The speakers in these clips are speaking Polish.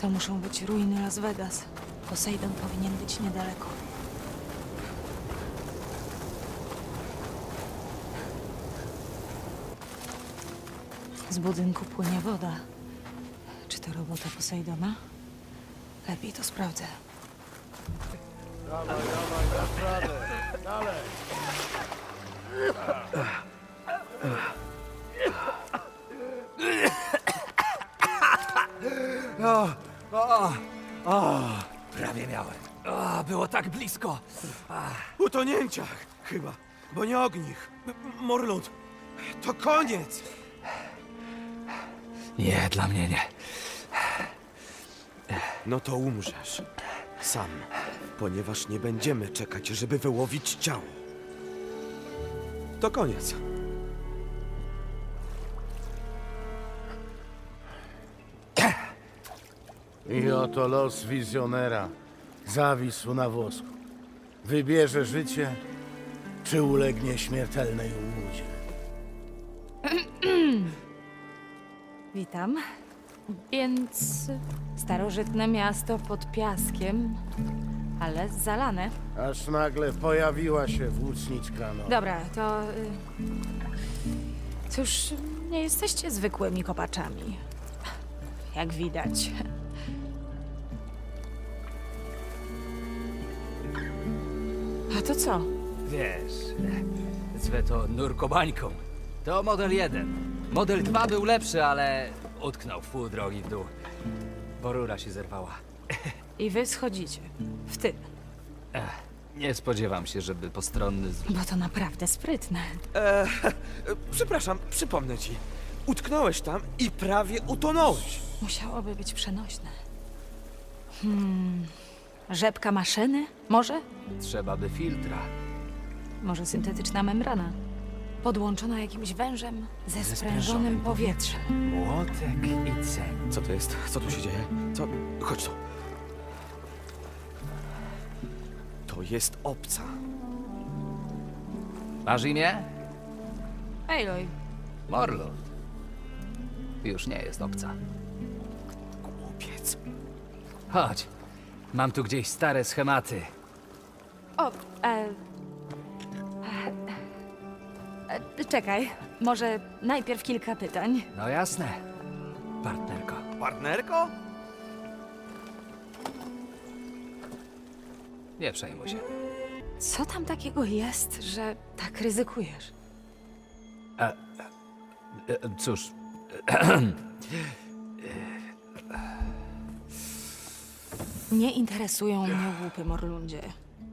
To muszą być ruiny Las Vegas. Poseidon powinien być niedaleko. Z budynku płynie woda. Czy to robota Poseidona? Lepiej to sprawdzę. Prawie miałem. O, było tak blisko. Utonięciach chyba, bo nie ognich. M- Morlund, to koniec! Nie, dla mnie nie. No to umrzesz. Sam, ponieważ nie będziemy czekać, żeby wyłowić ciało. To koniec. I oto los wizjonera zawisł na włosku. Wybierze życie, czy ulegnie śmiertelnej ułudzie. Witam. Więc starożytne miasto pod piaskiem, ale zalane. Aż nagle pojawiła się włóczniczka no. Dobra, to. y, Cóż, nie jesteście zwykłymi kopaczami. Jak widać. A to co? Wiesz, zwę to nurkobańką. To model 1. Model 2 był lepszy, ale utknął w pół drogi w dół. Bo rura się zerwała. I wy schodzicie. W ty. Nie spodziewam się, żeby postronny z... Bo to naprawdę sprytne. E, przepraszam, przypomnę ci. Utknąłeś tam i prawie utonąłeś. Musiałoby być przenośne. Hmm. Rzepka maszyny? Może? Trzeba by filtra. Może syntetyczna membrana. Podłączona jakimś wężem ze sprężonym powietrzem. Młotek i ceń. Co to jest? Co tu się dzieje? Co? Chodź tu. To jest obca. Masz imię? Aloy, Morlund. Już nie jest obca. Głupiec. Chodź. Mam tu gdzieś stare schematy. O, e, e, e, czekaj. Może najpierw kilka pytań. No jasne. Partnerko. Partnerko? Nie przejmuj się. Co tam takiego jest, że tak ryzykujesz? E, Cóż, Nie interesują mnie łupy, Morlundzie.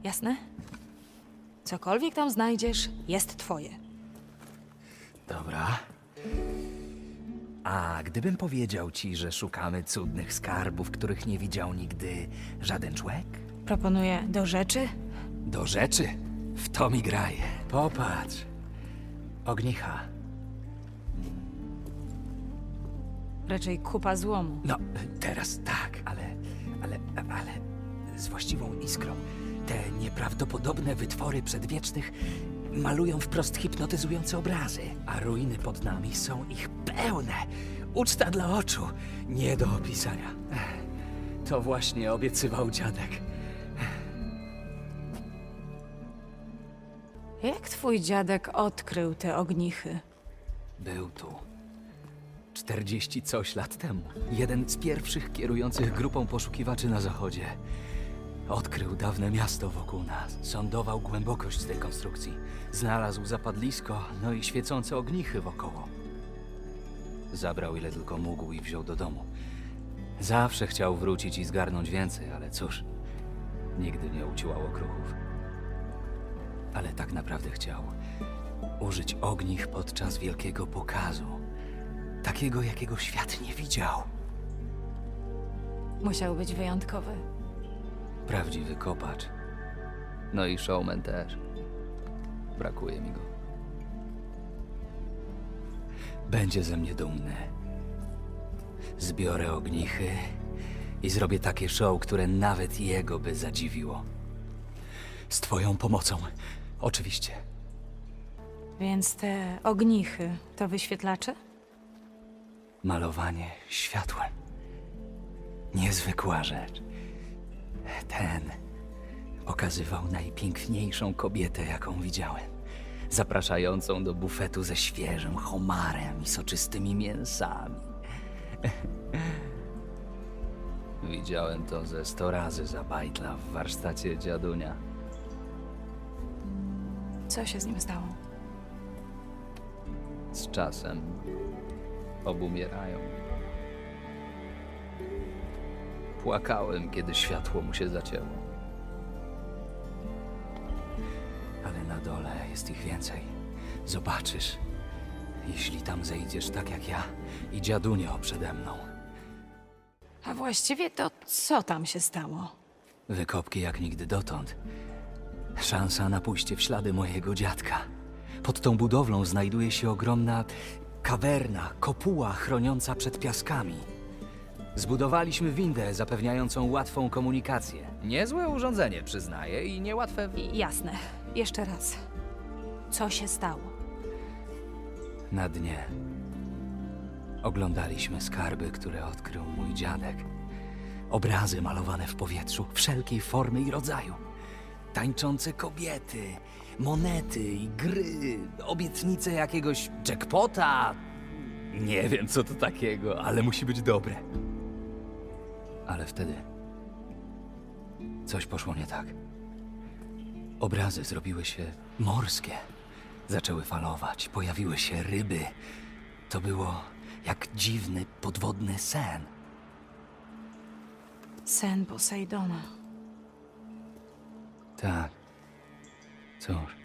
Jasne? Cokolwiek tam znajdziesz, jest twoje. dobra. A gdybym powiedział ci, że szukamy cudnych skarbów, których nie widział nigdy żaden człowiek? Proponuję do rzeczy. Do rzeczy. W to mi graj. Popatrz. Ognicha. Raczej kupa złomu. No, teraz tak, ale, ale, ale z właściwą iskrą. Te nieprawdopodobne wytwory przedwiecznych malują wprost hipnotyzujące obrazy, a ruiny pod nami są ich pełne. Uczta dla oczu, nie do opisania. Ech, To właśnie obiecywał dziadek. Jak twój dziadek odkrył te ognichy? Był tu. 40 coś lat temu. Jeden z pierwszych kierujących grupą poszukiwaczy na zachodzie. Odkrył dawne miasto wokół nas. Sondował głębokość tej konstrukcji. Znalazł zapadlisko, no i świecące ognichy wokoło. Zabrał ile tylko mógł i wziął do domu. Zawsze chciał wrócić i zgarnąć więcej, ale cóż, nigdy nie uciłał okruchów. Ale tak naprawdę chciał użyć ognich podczas wielkiego pokazu. Takiego, jakiego świat nie widział. Musiał być wyjątkowy. Prawdziwy kopacz. No i showman też. Brakuje mi go. Będzie ze mnie dumny. Zbiorę ognichy i zrobię takie show, które nawet jego by zadziwiło. Z twoją pomocą, oczywiście. Więc te ognichy to wyświetlacze? Malowanie światłem. Niezwykła rzecz. Ten pokazywał najpiękniejszą kobietę, jaką widziałem. Zapraszającą do bufetu ze świeżym homarem i soczystymi mięsami. Widziałem to ze sto razy za bajtla w warsztacie dziadunia. Co się z nim stało? Z czasem obumierają. Płakałem, kiedy światło mu się zacięło. Ale na dole jest ich więcej. Zobaczysz, jeśli tam zejdziesz tak jak ja i dziadunio przede mną. A właściwie to co tam się stało? Wykopki jak nigdy dotąd. Szansa na pójście w ślady mojego dziadka. Pod tą budowlą znajduje się ogromna kawerna, kopuła chroniąca przed piaskami. Zbudowaliśmy windę zapewniającą łatwą komunikację. Niezłe urządzenie, przyznaję, i niełatwe. w- I- Jasne. Jeszcze raz. Co się stało? Na dnie oglądaliśmy skarby, które odkrył mój dziadek. Obrazy malowane w powietrzu, wszelkiej formy i rodzaju. Tańczące kobiety, monety i gry, obietnice jakiegoś jackpota. Nie wiem, co to takiego, ale musi być dobre. Ale wtedy coś poszło nie tak. Obrazy zrobiły się morskie. Zaczęły falować, pojawiły się ryby. To było jak dziwny podwodny sen. Sen Posejdona. Tak. Cóż.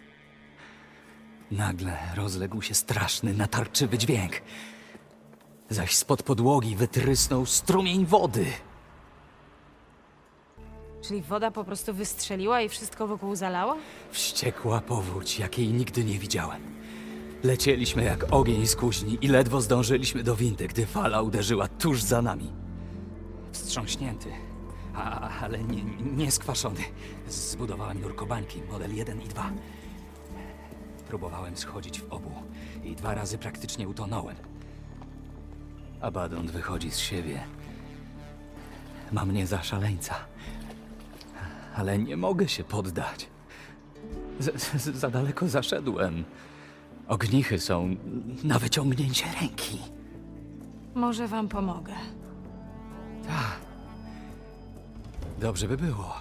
Nagle rozległ się straszny, natarczywy dźwięk. Zaś spod podłogi wytrysnął strumień wody. Czyli woda po prostu wystrzeliła i wszystko wokół zalała? Wściekła powódź, jakiej nigdy nie widziałem. Lecieliśmy jak ogień z kuźni i ledwo zdążyliśmy do windy, gdy fala uderzyła tuż za nami. Wstrząśnięty, a, ale nie, nie skwaszony. Zbudowałem nurkobańki, model 1 i 2. Próbowałem schodzić w obu i dwa razy praktycznie utonąłem. Abaddon wychodzi z siebie. Ma mnie za szaleńca. Ale nie mogę się poddać. Z, z, za daleko zaszedłem. Ognichy są na wyciągnięcie ręki. Może wam pomogę. Dobrze by było.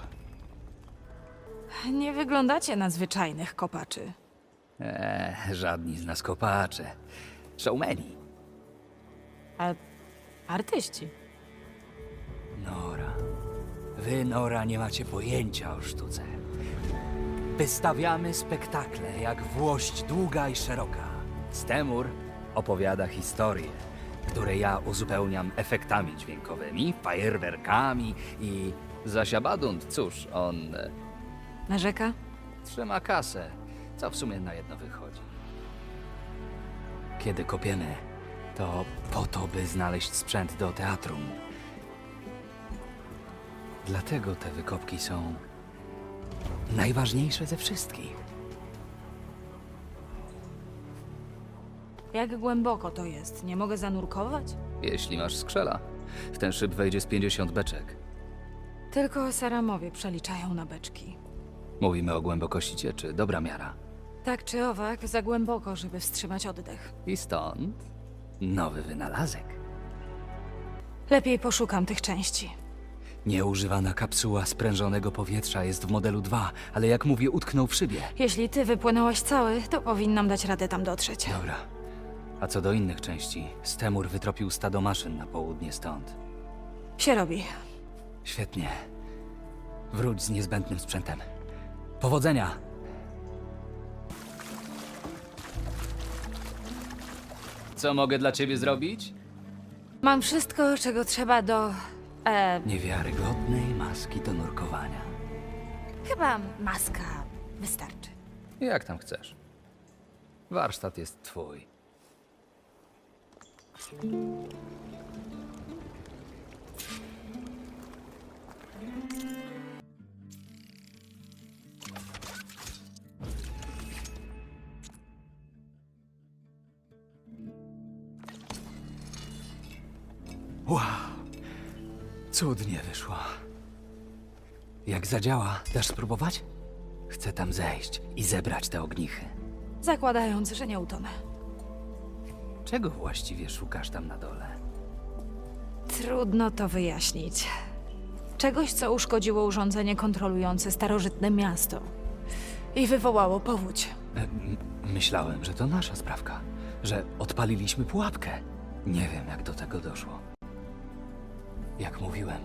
Nie wyglądacie na zwyczajnych kopaczy. Eee, żadni z nas kopacze. Showmeni. A artyści. Nora. Wy, Nora, nie macie pojęcia o sztuce. Wystawiamy spektakle jak włość długa i szeroka. Stemur opowiada historie, które ja uzupełniam efektami dźwiękowymi, fajerwerkami i zaś Abadunt, cóż, on e, Narzeka? trzyma kasę, co w sumie na jedno wychodzi. Kiedy kopiemy, to po to, by znaleźć sprzęt do teatrum. Dlatego te wykopki są najważniejsze ze wszystkich. Jak głęboko to jest? Nie mogę zanurkować? Jeśli masz skrzela, w ten szyb wejdzie z 50 beczek. Tylko Saramowie przeliczają na beczki. Mówimy o głębokości cieczy, dobra miara. Tak czy owak, za głęboko, żeby wstrzymać oddech. I stąd nowy wynalazek. Lepiej poszukam tych części. Nieużywana kapsuła sprężonego powietrza jest w modelu 2, ale jak mówię, utknął w szybie. Jeśli ty wypłynąłeś cały, to powinnam dać radę tam dotrzeć. Dobra. A co do innych części, Stemur wytropił stado maszyn na południe stąd. Się robi. Świetnie. Wróć z niezbędnym sprzętem. Powodzenia! Co mogę dla ciebie zrobić? Mam wszystko, czego trzeba do... E, Niewiarygodnej maski do nurkowania. chyba maska wystarczy. Jak tam chcesz. Warsztat jest twój. Cudnie wyszło. Jak zadziała, dasz spróbować? Chcę tam zejść i zebrać te ognichy. Zakładając, że nie utonę. Czego właściwie szukasz tam na dole? Trudno to wyjaśnić. Czegoś, co uszkodziło urządzenie kontrolujące starożytne miasto. I wywołało powódź. E, m- myślałem, że to nasza sprawka. Że odpaliliśmy pułapkę. Nie wiem, jak do tego doszło. Jak mówiłem,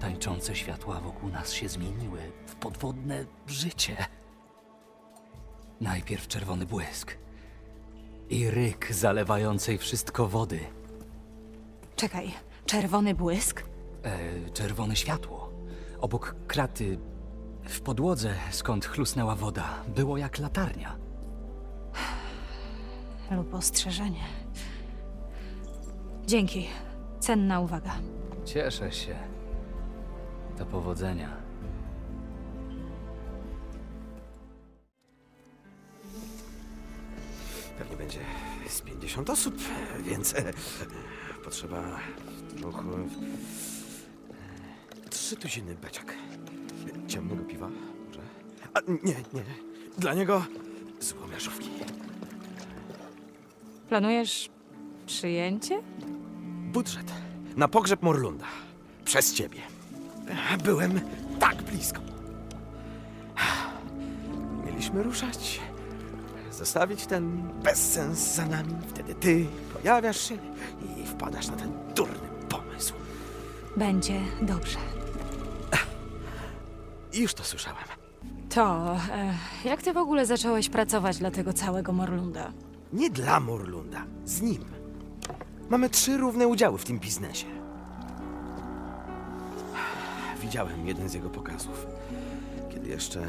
tańczące światła wokół nas się zmieniły w podwodne życie. Najpierw czerwony błysk i ryk zalewającej wszystko wody. Czekaj, czerwony błysk? E, czerwone światło. Obok kraty, w podłodze, skąd chlusnęła woda, było jak latarnia. Lub ostrzeżenie. Dzięki. Cenna uwaga. Cieszę się. Do powodzenia. Pewnie będzie z 50 osób, więc e, potrzeba dwóch... e, Trzy tuziny beczek. Ciemnego piwa, może? A, nie, nie. Dla niego złomiarzówki. Planujesz przyjęcie? Budżet na pogrzeb Morlunda. Przez ciebie. Byłem tak blisko. Mieliśmy ruszać. Zostawić ten bezsens za nami. Wtedy ty pojawiasz się i wpadasz na ten durny pomysł. Będzie dobrze. Już to słyszałem. To, e, jak ty w ogóle zacząłeś pracować dla tego całego Morlunda? Nie dla Morlunda, z nim. Mamy trzy równe udziały w tym biznesie. Widziałem jeden z jego pokazów. Kiedy jeszcze.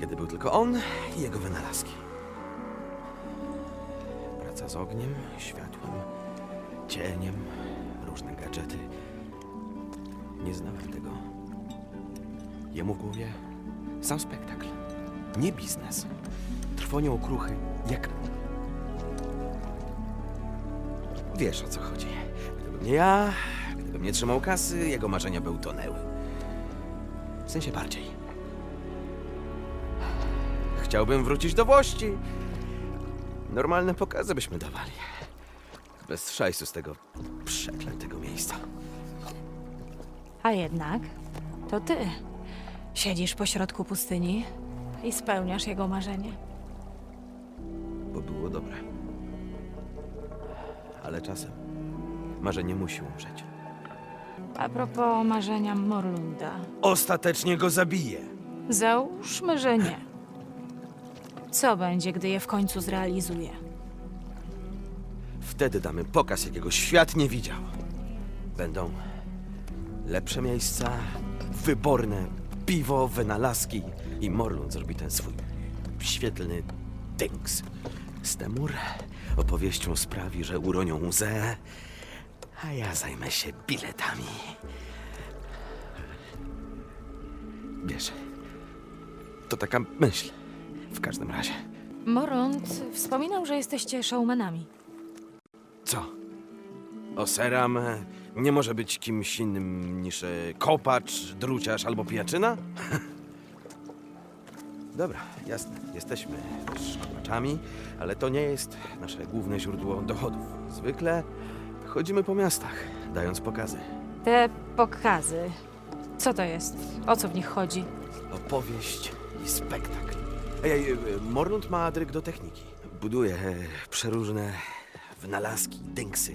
Kiedy był tylko on i jego wynalazki. Praca z ogniem, światłem, cieniem, różne gadżety. Nie znałem tego. Jemu w głowie sam spektakl, nie biznes. Trwonią okruchy, jak Wiesz o co chodzi. Gdybym nie ja, gdybym nie trzymał kasy, jego marzenia by utonęły. W sensie bardziej. Chciałbym wrócić do Włości. Normalne pokazy byśmy dawali. Bez szajsu z tego przeklętego miejsca. A jednak, to ty. Siedzisz pośrodku pustyni i spełniasz jego marzenie. Bo było dobre. Ale czasem marzenie musi umrzeć. A propos marzenia Morlunda. Ostatecznie go zabije. Załóżmy, że nie. Co będzie, gdy je w końcu zrealizuje? Wtedy damy pokaz, jakiego świat nie widział. Będą lepsze miejsca, wyborne piwo, wynalazki i Morlund zrobi ten swój świetlny dynks. Stemur opowieścią sprawi, że uronią łzę, a ja zajmę się biletami. Wiesz, to taka myśl w każdym razie. Morlund wspominał, że jesteście showmanami. Co? Oseram e, nie może być kimś innym niż e, kopacz, druciarz albo pijaczyna? Dobra, jasne. Jesteśmy też kopaczami, ale to nie jest nasze główne źródło dochodów. Zwykle chodzimy po miastach, dając pokazy. Te pokazy. Co to jest? O co w nich chodzi? Opowieść i spektakl. Ej, Morlund ma dryg do techniki. Buduje e, przeróżne wynalazki, dynksy,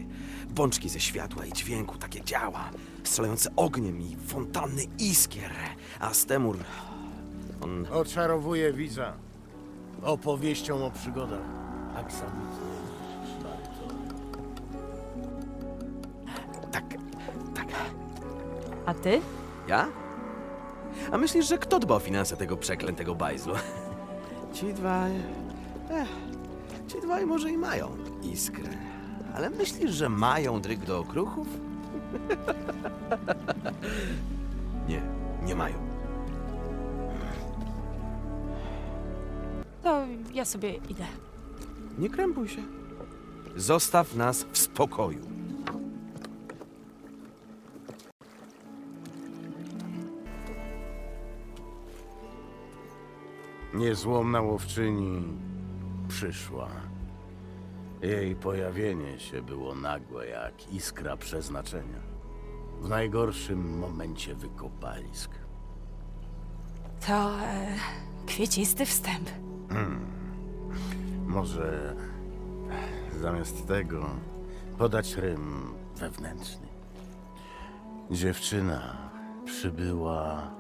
bączki ze światła i dźwięku, takie działa, strzelające ogniem i fontanny iskier. A Stemur, on Oczarowuje widza. Opowieścią o przygodach. Aksamitny. tak, tak. A ty? Ja? A myślisz, że kto dba o finanse tego przeklętego bajzlu? Ci dwaj... Ech, ci dwaj może i mają iskrę. Ale myślisz, że mają dryg do okruchów? nie, nie mają. To ja sobie idę. Nie krępuj się. Zostaw nas w spokoju. Niezłomna łowczyni przyszła. Jej pojawienie się było nagłe jak iskra przeznaczenia. W najgorszym momencie wykopalisk. To e, kwiecisty wstęp. Może zamiast tego podać rym wewnętrzny. Dziewczyna przybyła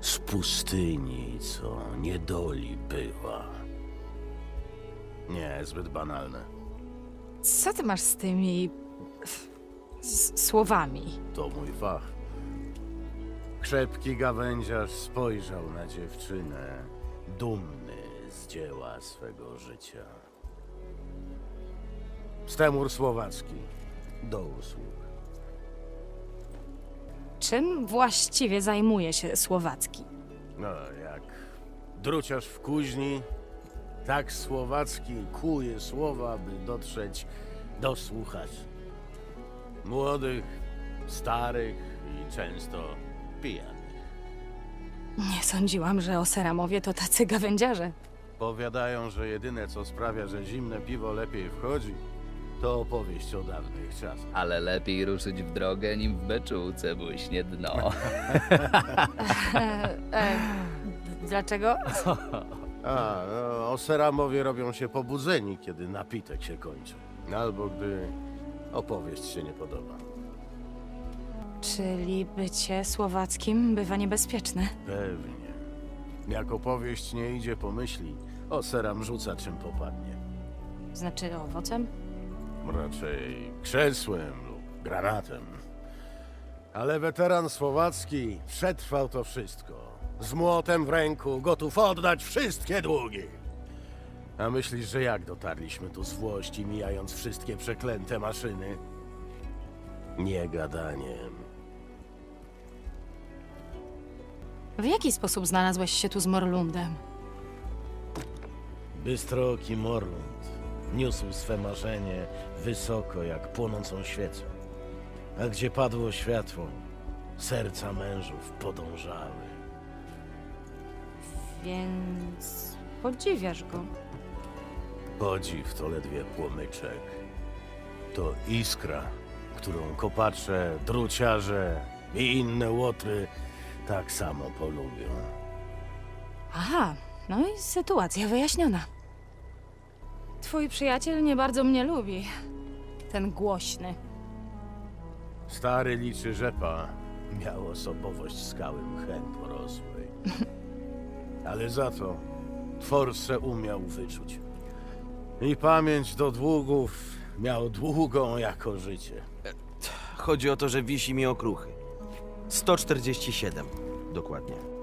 z pustyni, co niedoli była. Nie, zbyt banalne. Co ty masz z tymi s- słowami? To mój fach. Krzepki gawędziarz spojrzał na dziewczynę, dumny z dzieła swego życia. Stemur Słowacki, do usług. Czym właściwie zajmuje się Słowacki? No, jak druciarz w kuźni, tak Słowacki kuje słowa, by dotrzeć do słuchaczy. Młodych, starych i często pijanych. Nie sądziłam, że o Seramowie to tacy gawędziarze. Powiadają, że jedyne co sprawia, że zimne piwo lepiej wchodzi, to opowieść o dawnych czasach. Ale lepiej ruszyć w drogę, nim w beczułce błyśnie dno. E, e, dlaczego? A, no, o Seramowie robią się pobudzeni, kiedy napitek się kończy. Albo gdy opowieść się nie podoba. Czyli bycie Słowackim bywa niebezpieczne. Pewnie. Jak opowieść nie idzie po myśli, o Seram rzuca czym popadnie. Znaczy owocem? Raczej krzesłem lub granatem. Ale weteran słowacki przetrwał to wszystko. Z młotem w ręku, gotów oddać wszystkie długi. A myślisz, że jak dotarliśmy tu z Włości, mijając wszystkie przeklęte maszyny? Nie gadaniem. W jaki sposób znalazłeś się tu z Morlundem? Bystrooki Morlund niósł swe marzenie wysoko jak płonącą świecę. A gdzie padło światło, serca mężów podążały. Więc podziwiasz go. Podziw to ledwie płomyczek. To iskra, którą kopacze, druciarze i inne łotry tak samo polubią. Aha, no i sytuacja wyjaśniona. Twój przyjaciel nie bardzo mnie lubi. Ten głośny. Stary liczy rzepa miał osobowość skały mchem porosłej. Ale za to Tworce umiał wyczuć. I pamięć do długów miał długą jako życie. Chodzi o to, że wisi mi okruchy. 147, dokładnie.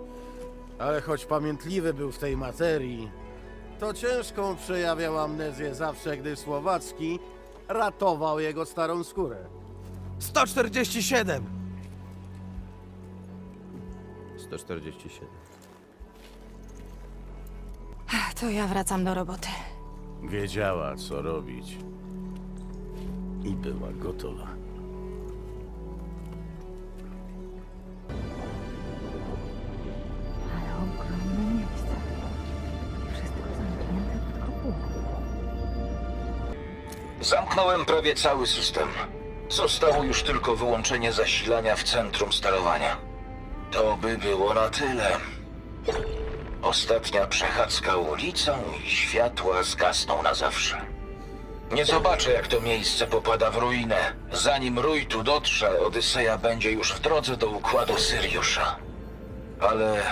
Ale choć pamiętliwy był w tej materii, to ciężką przejawiał amnezję zawsze, gdy Słowacki ratował jego starą skórę. 147! 147. To ja wracam do roboty. Wiedziała, co robić. I była gotowa. Zamknąłem prawie cały system. Zostało już tylko wyłączenie zasilania w centrum sterowania. To by było na tyle. Ostatnia przechadzka ulicą i światła zgasną na zawsze. Nie zobaczę, jak to miejsce popada w ruinę. Zanim rój tu dotrze, Odyseja będzie już w drodze do układu Syriusza. Ale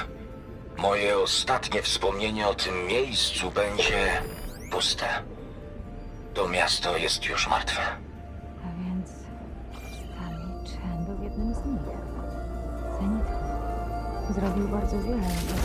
moje ostatnie wspomnienie o tym miejscu będzie puste. To miasto jest już martwe. A więc Stali Chen był jednym z nich. Zenithą. Zrobił bardzo wiele dla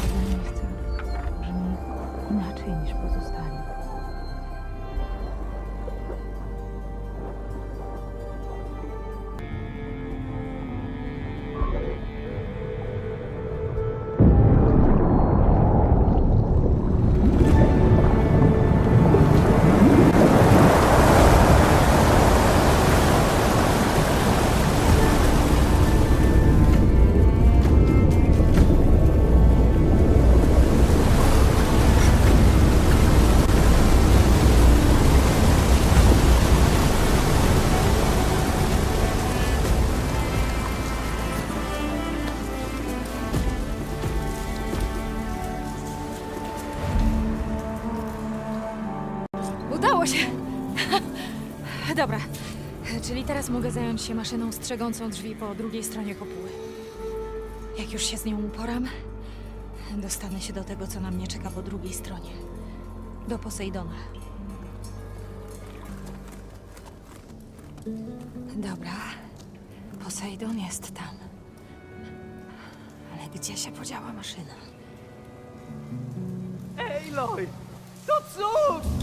Dobra, czyli teraz mogę zająć się maszyną strzegącą drzwi po drugiej stronie kopuły. Jak już się z nią uporam, dostanę się do tego, co na mnie czeka po drugiej stronie. Do Posejdona. Dobra, Posejdon jest tam. Ale gdzie się podziała maszyna? Aloy! To cud!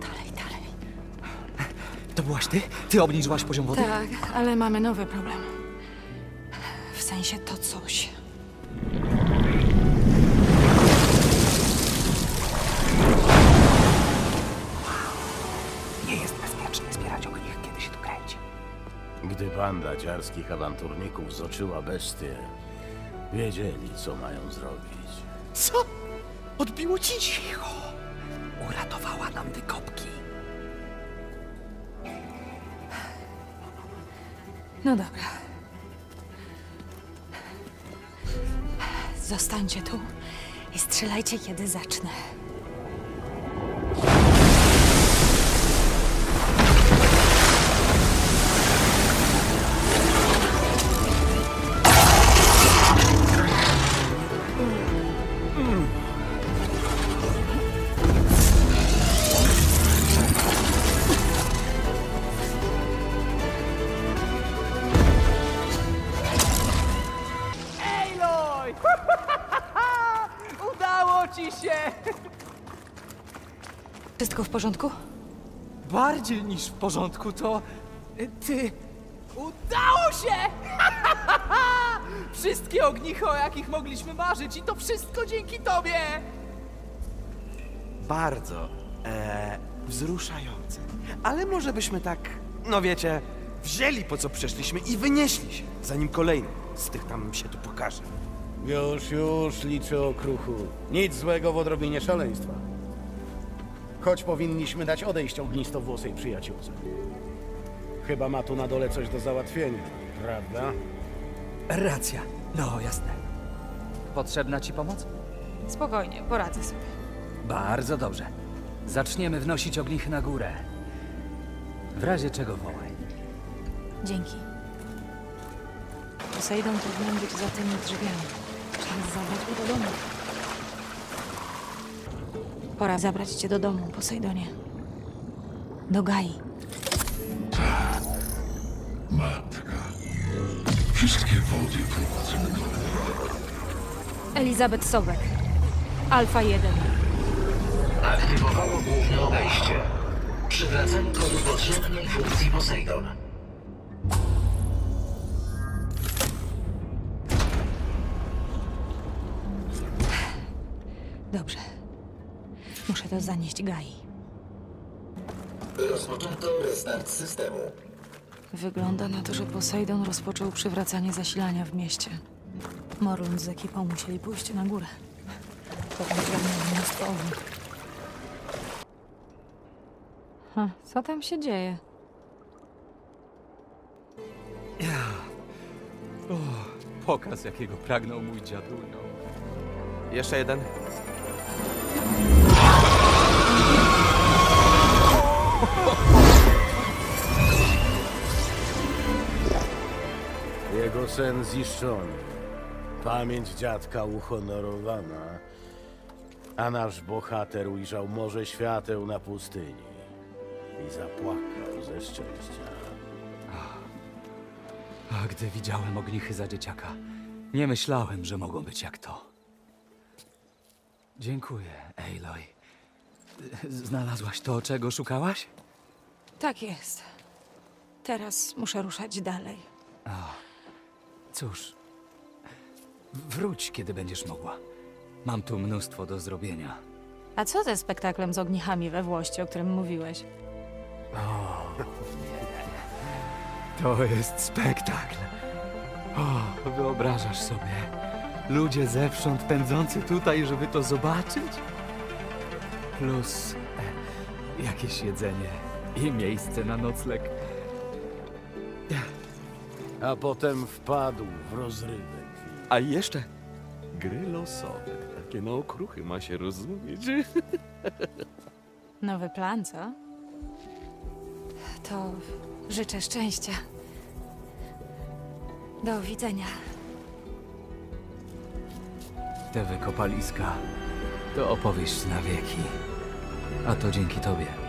Dalej, dalej. To byłaś ty? Ty obniżyłaś poziom wody? Tak, ale mamy nowy problem. W sensie to coś. Banda dziarskich awanturników zoczyła bestię, wiedzieli, co mają zrobić. Co? Odbiło ci? Cicho! Uratowała nam wykopki. No dobra. Zostańcie tu i strzelajcie, kiedy zacznę. Wszystko w porządku? Bardziej niż w porządku to... y, Ty... Udało się! Wszystkie ognichy, o jakich mogliśmy marzyć i to wszystko dzięki tobie! Bardzo e, wzruszające. Ale może byśmy tak, no wiecie, wzięli po co przeszliśmy i wynieśli się, zanim kolejny z tych tam się tu pokaże. Już, już liczę o kruchu. Nic złego w odrobinie szaleństwa. Choć powinniśmy dać odejść ognistowłosej przyjaciółce. Chyba ma tu na dole coś do załatwienia, prawda? Racja. No, jasne. Potrzebna ci pomoc? Spokojnie, poradzę sobie. Bardzo dobrze. Zaczniemy wnosić ognichy na górę. W razie czego wołaj. Dzięki. Posejdon powinien być za tymi drzwiami. Czas zabrać go do domu. Pora zabrać cię do domu, Posejdonie. Do Gai. Wszystkie wody prowadzą do Elizabeth Sobek. Alfa 1. Aktywowało główne wejście. Przywracanie kodu podrzędnej funkcji Poseidon. Dobrze. Muszę to zanieść Gai. Rozpoczęto restart systemu. Wygląda na to, że Posejdon rozpoczął przywracanie zasilania w mieście. Morlund z ekipą musieli pójść na górę. Zgarnęli mnóstwo ognia. Ha, co tam się dzieje? Pokaz, jakiego pragnął mój dziadunio. Jeszcze jeden. Sen ziszczony. Pamięć dziadka uhonorowana. A nasz bohater ujrzał morze świateł na pustyni. I zapłakał ze szczęścia. A gdy widziałem ognichy za dzieciaka, nie myślałem, że mogą być jak to. Dziękuję, Aloy. Znalazłaś to, czego szukałaś? Tak jest. Teraz muszę ruszać dalej. Cóż, wróć, kiedy będziesz mogła. Mam tu mnóstwo do zrobienia. A co ze spektaklem z ognichami we Włości, o którym mówiłeś? To jest spektakl. O, wyobrażasz sobie? Ludzie zewsząd pędzący tutaj, żeby to zobaczyć? Plus e, jakieś jedzenie i miejsce na nocleg. A potem wpadł w rozrywek. A jeszcze gry losowe. Takie na okruchy ma się rozumieć. Nowy plan, co? To życzę szczęścia. Do widzenia. Te wykopaliska to opowieść na wieki. A to dzięki tobie.